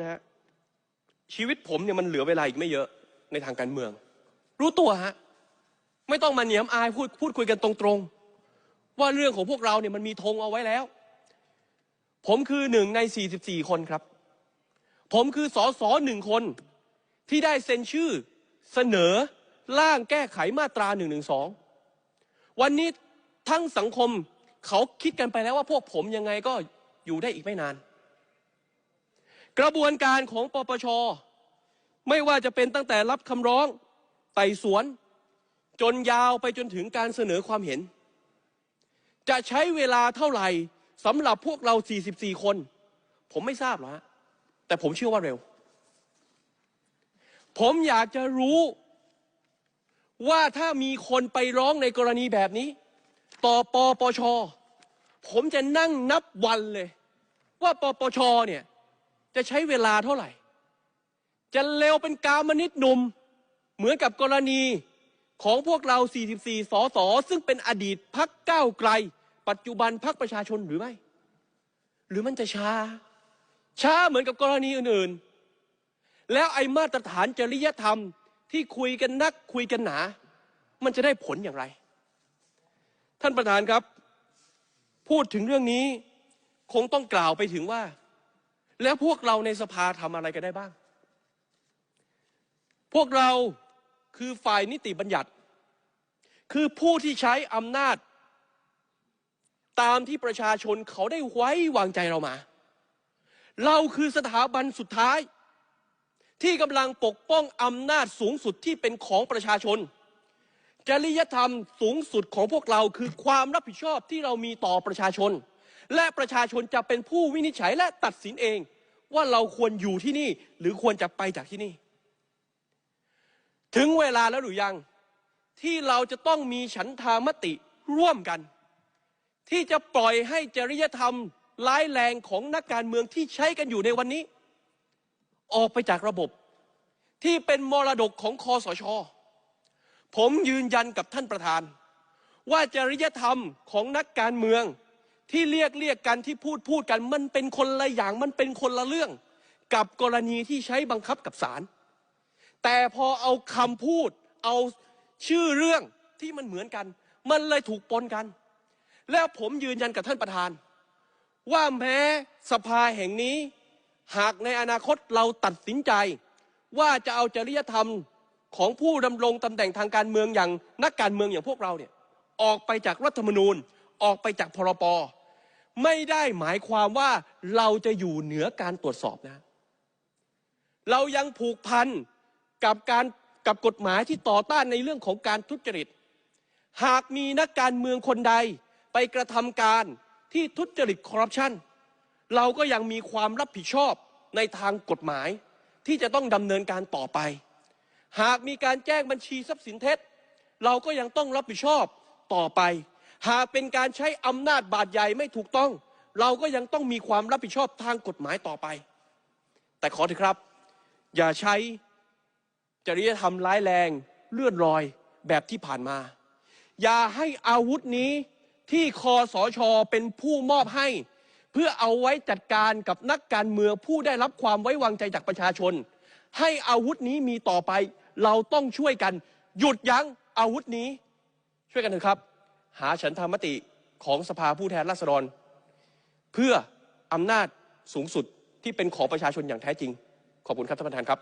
นะฮะชีวิตผมเนี่ยมันเหลือเวลาอีกไม่เยอะในทางการเมือง รู้ตัวฮะไม่ต้องมาเหนียมอายพูดพูดคุยกันตรงๆ ว่าเรื่องของพวกเราเนี่ยมันมีธงเอาไว้แล้ว ผมคือหนึ่งใน 44 คนครับ ผมคือสอสอหนึ่งคนที่ได้เซ็นชื่อเสนอร่างแก้ไขมาตรา1นึวันนี้ทั้งสังคมเขาคิดกันไปแล้วว่าพวกผมยังไงก็อยู่ได้อีกไม่นาน กระบวนการของปปชไม่ว่าจะเป็นตั้งแต่รับคำร้องไต่สวน จนยาวไปจนถึงการเสนอความเห็น จะใช้เวลาเท่าไหร่สำหรับพวกเรา 44 คน ผมไม่ทราบหรอกฮะแต่ผมเชื่อว่าเร็ว ผมอยากจะรู้ว่าถ้ามีคนไปร้องในกรณีแบบนี้ ต่อปปช ผมจะนั่งนับวันเลย ว่าปปชเนี่ย จะใช้เวลาเท่าไหร่ จะเร็วเป็นกามนิดหนุ่ม เหมือนกับกรณีของพวกเรา 44สอสอซึ่งเป็นอดีตพักก้าวไกล ปัจจุบันพักประชาชนหรือไม่ หรือมันจะช้า ช้าเหมือนกับกรณีอื่นๆ แล้วไอ้มาตรฐานจริยธรรมที่คุยกันนักคุยกันหนา มันจะได้ผลอย่างไร ท่านประธานครับ พูดถึงเรื่องนี้คงต้องกล่าวไปถึงว่า แล้วพวกเราในสภาทำอะไรกันได้บ้าง พวกเราคือฝ่ายนิติบัญญัติ คือผู้ที่ใช้อำนาจ ตามที่ประชาชนเขาได้ไว้วางใจเรามา เราคือสถาบันสุดท้าย ที่กำลังปกป้องอำนาจสูงสุดที่เป็นของประชาชน จริยธรรมสูงสุดของพวกเราคือความรับผิดชอบที่เรามีต่อประชาชน และประชาชนจะเป็นผู้วินิจฉัยและตัดสินเอง ว่าเราควรอยู่ที่นี่ หรือควรจะไปจากที่นี่ ถึงเวลาแล้วหรือยังที่เราจะต้องมีฉันทามติร่วมกัน ที่จะปล่อยให้จริยธรรมร้ายแรงของนักการเมืองที่ใช้กันอยู่ในวันนี้ ออกไปจากระบบ ที่เป็นมรดกของคอสชผมยืนยันกับท่านประธาน ว่าจริยธรรมของนักการเมือง ที่เรียกเรียกกันที่พูดพูดกันมันเป็นคนละอย่างมันเป็นคนละเรื่อง กับกรณีที่ใช้บังคับกับศาลแต่พอเอาคำพูดเอาชื่อเรื่องที่มันเหมือนกัน มันเลยถูกปนกัน แล้วผมยืนยันกับท่านประธาน ว่าแม้สภาแห่งนี้ หากในอนาคตเราตัดสินใจ ว่าจะเอาจริยธรรมของผู้ดำรงตำแหน่งทางการเมืองอย่างนักการเมืองอย่างพวกเราเนี่ยออกไปจากรัฐธรรมนูญออกไปจากพรป ไม่ได้หมายความว่าเราจะอยู่เหนือการตรวจสอบนะ เรายังผูกพันกับการกับกฎหมายที่ต่อต้านในเรื่องของการทุจริต หากมีนักการเมืองคนใดไปกระทำการที่ทุจริตคอร์รัปชันเราก็ยังมีความรับผิดชอบในทางกฎหมายที่จะต้องดำเนินการต่อไป หากมีการแจ้งบัญชีทรัพย์สินเท็จ เราก็ยังต้องรับผิดชอบต่อไป หากเป็นการใช้อำนาจบาดใหญ่ไม่ถูกต้อง เราก็ยังต้องมีความรับผิดชอบทางกฎหมายต่อไป แต่ขอเถอะครับ อย่าใช้จริยธรรมร้ายแรงเลื่อนลอยแบบที่ผ่านมา อย่าให้อาวุธนี้ที่คอสอชอเป็นผู้มอบให้ เพื่อเอาไว้จัดการกับนักการเมืองผู้ได้รับความไว้วางใจจากประชาชน ให้อาวุธนี้มีต่อไป เราต้องช่วยกัน หยุดยั้งอาวุธนี้ ช่วยกันเถอะครับ หาฉันธรรมติของสภาผู้แทนราษฎร เพื่ออำนาจสูงสุดที่เป็นของประชาชนอย่างแท้จริงขอบคุณครับท่านประธานครับ